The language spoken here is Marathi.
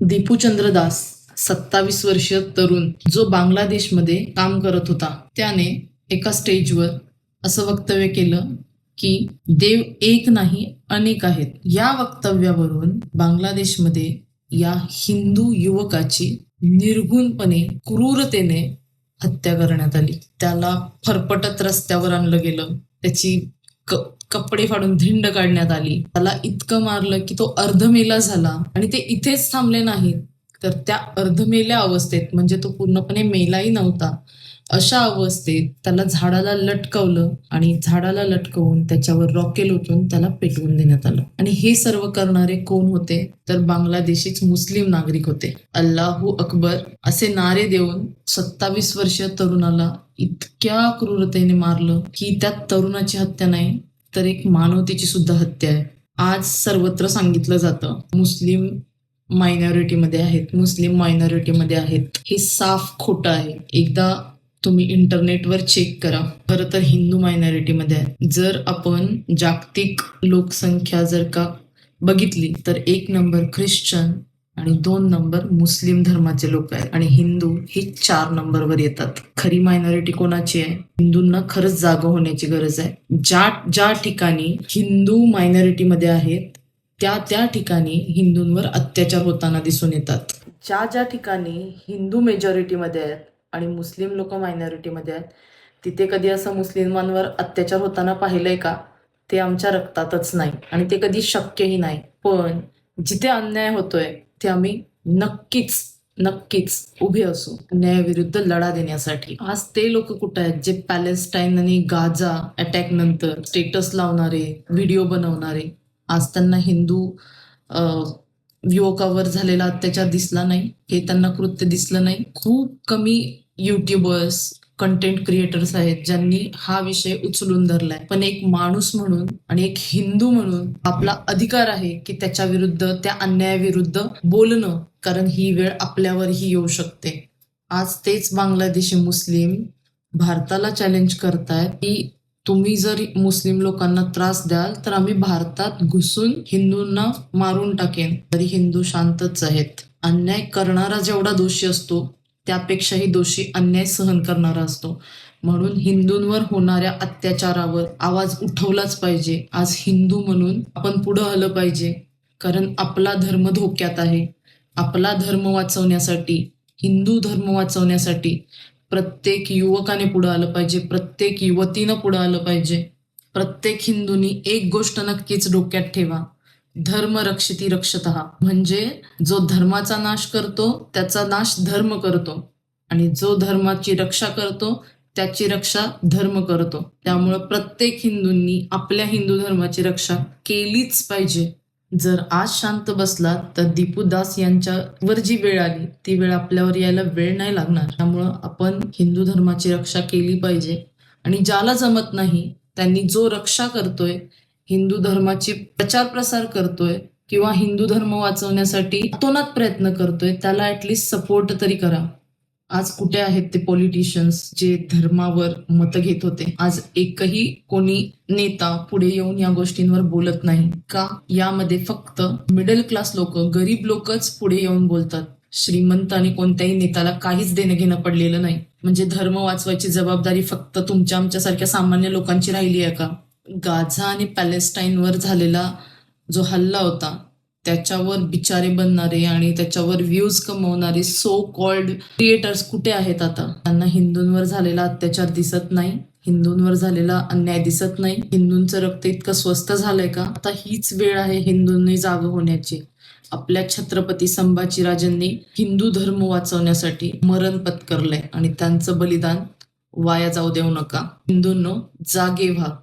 दीपूचंद्र दास सत्तावीस वर्षीय तरुण जो बांगलादेशमध्ये काम करत होता. त्याने एका स्टेजवर असं वक्तव्य केलं की देव एक नाही अनेक आहेत. या वक्तव्यावरून बांगलादेशमध्ये या हिंदू युवकाची निर्गुणपणे क्रूरतेने हत्या करण्यात आली. त्याला फरफटत रस्त्यावर आणलं गेलं. त्याची क- कपडे फाडून धिंड काढण्यात आली. त्याला इतकं मारलं की तो अर्धमेला झाला. आणि ते इथेच थांबले नाहीत. तर त्या अर्धमेल्या अवस्थेत म्हणजे तो पूर्णपणे मेलाही नव्हता अशा अवस्थेत त्याला झाडाला लटकवलं आणि झाडाला लटकवून त्याच्यावर रॉकेल ओतून त्याला पेटवून देण्यात आलं. आणि हे सर्व करणारे कोण होते? तर बांगलादेशीच मुस्लिम नागरिक होते. अल्लाहू अकबर असे नारे देऊन सत्तावीस वर्षीय तरुणाला इतक्या क्रूरतेने मारलं की त्या तरुणाची हत्या नाही तर एक मानवतेची सुद्धा हत्या आहे. आज सर्वत्र सांगितलं जातं मुस्लिम मायनॉरिटीमध्ये आहेत मुस्लिम मायनॉरिटीमध्ये आहेत. हे साफ खोटं आहे. एकदा तुम्ही इंटरनेटवर चेक करा. खरं तर हिंदू मायनॉरिटीमध्ये आहे जर आपण जागतिक लोकसंख्या जर का बघितली तर एक नंबर ख्रिश्चन आणि दोन नंबर मुस्लिम धर्माचे लोक आहेत. आणि हिंदू हे चार नंबरवर येतात. खरी मायनॉरिटी कोणाची आहे? हिंदूंना खरंच जाग होण्याची गरज आहे. ज्या ज्या ठिकाणी हिंदू मायनॉरिटीमध्ये आहेत त्या त्या ठिकाणी हिंदूंवर अत्याचार होताना दिसून येतात. ज्या ज्या ठिकाणी हिंदू मेजॉरिटीमध्ये आहेत आणि मुस्लिम लोक मायनॉरिटीमध्ये आहेत तिथे कधी असं मुस्लिमांवर अत्याचार होताना पाहिलंय का? ते आमच्या रक्तातच नाही. आणि ते कधी शक्यही नाही. पण जिथे अन्याय होतोय ते आम्ही नक्कीच नक्कीच उभे असू न्यायाविरुद्ध लढा देण्यासाठी. आज ते लोक कुठे आहेत? जे पॅलेस्टाईन आणि गाझा अटॅक नंतर स्टेटस लावणारे व्हिडिओ बनवणारे आज त्यांना हिंदू युवकावर झालेला अत्याचार दिसला नाही हे त्यांना कृत्य दिसलं नाही. खूप कमी युट्यूबर्स कंटेंट क्रिएटर्स आहेत ज्यांनी हा विषय उचलून धरलाय. पण एक माणूस म्हणून आणि एक हिंदू म्हणून आपला अधिकार आहे की त्याच्या विरुद्ध त्या अन्यायाविरुद्ध बोलणं कारण ही वेळ आपल्यावरही येऊ शकते. आज तेच बांगलादेशी मुस्लिम भारताला चॅलेंज करतायत की तुम्ही जर मुस्लिम लोकांना त्रास द्याल तर आम्ही भारतात घुसून हिंदूंना मारून टाकेन. तरी हिंदू शांतच आहेत. अन्याय करणारा जेवढा दोषी असतो त्यापेक्षाही दोषी अन्याय सहन करणारा असतो. म्हणून हिंदूंवर होणाऱ्या अत्याचारावर आवाज उठवलाच पाहिजे. आज हिंदू म्हणून आपण पुढं आलं पाहिजे. कारण आपला धर्म धोक्यात आहे. आपला धर्म वाचवण्यासाठी हिंदू धर्म वाचवण्यासाठी प्रत्येक युवकाने पुढं आलं पाहिजे. प्रत्येक युवतीनं पुढं आलं पाहिजे. प्रत्येक हिंदूंनी एक गोष्ट नक्कीच डोक्यात ठेवा. धर्म रक्षिती रक्षत. म्हणजे जो धर्माचा नाश करतो त्याचा नाश धर्म करतो. आणि जो धर्माची रक्षा करतो त्याची रक्षा धर्म करतो. त्यामुळं प्रत्येक हिंदूंनी आपल्या हिंदू धर्माची रक्षा केलीच पाहिजे. जर आज शांत बसला तर दीपू दास यांच्यावर जी वेळ आली ती वेळ आपल्यावर यायला वेळ नाही लागणार. त्यामुळं आपण हिंदू धर्माची रक्षा केली पाहिजे. आणि ज्याला जमत नाही त्यांनी जो रक्षा करतोय हिंदू धर्माची प्रचार प्रसार करतोय किंवा हिंदू धर्म वाचवण्यासाठी अतोनात प्रयत्न करतोय त्याला ऍटलिस्ट सपोर्ट तरी करा. आज कुठे आहेत ते पॉलिटिशियन्स जे धर्मावर मत घेत होते? आज एकही कोणी नेता पुढे येऊन या गोष्टींवर बोलत नाही का? यामध्ये फक्त मिडल क्लास लोक गरीब लोकच पुढे येऊन बोलतात. श्रीमंत आणि कोणत्याही नेत्याला काहीच देणं घेणं पडलेलं नाही. म्हणजे धर्म वाचवायची जबाबदारी फक्त तुमच्या आमच्यासारख्या सामान्य लोकांची राहिली आहे का? गाझा आणि पॅलेस्टाईनवर झालेला जो हल्ला होता त्याच्यावर बिचारे बनणारे आणि त्याच्यावर व्ह्यूज कमवणारे सो कॉल्ड क्रिएटर्स कुठे आहेत आता? त्यांना हिंदूंवर झालेला अत्याचार दिसत नाही हिंदूंवर झालेला अन्याय दिसत नाही. हिंदूंचं रक्त इतकं स्वस्त झालंय का? आता हीच वेळ आहे हिंदूंनी जाग होण्याची. आपल्या छत्रपती संभाजीराजांनी हिंदू धर्म वाचवण्यासाठी मरण पत्करलंय आणि त्यांचं बलिदान वाया जाऊ देऊ नका. हिंदूंनो जागे व्हा.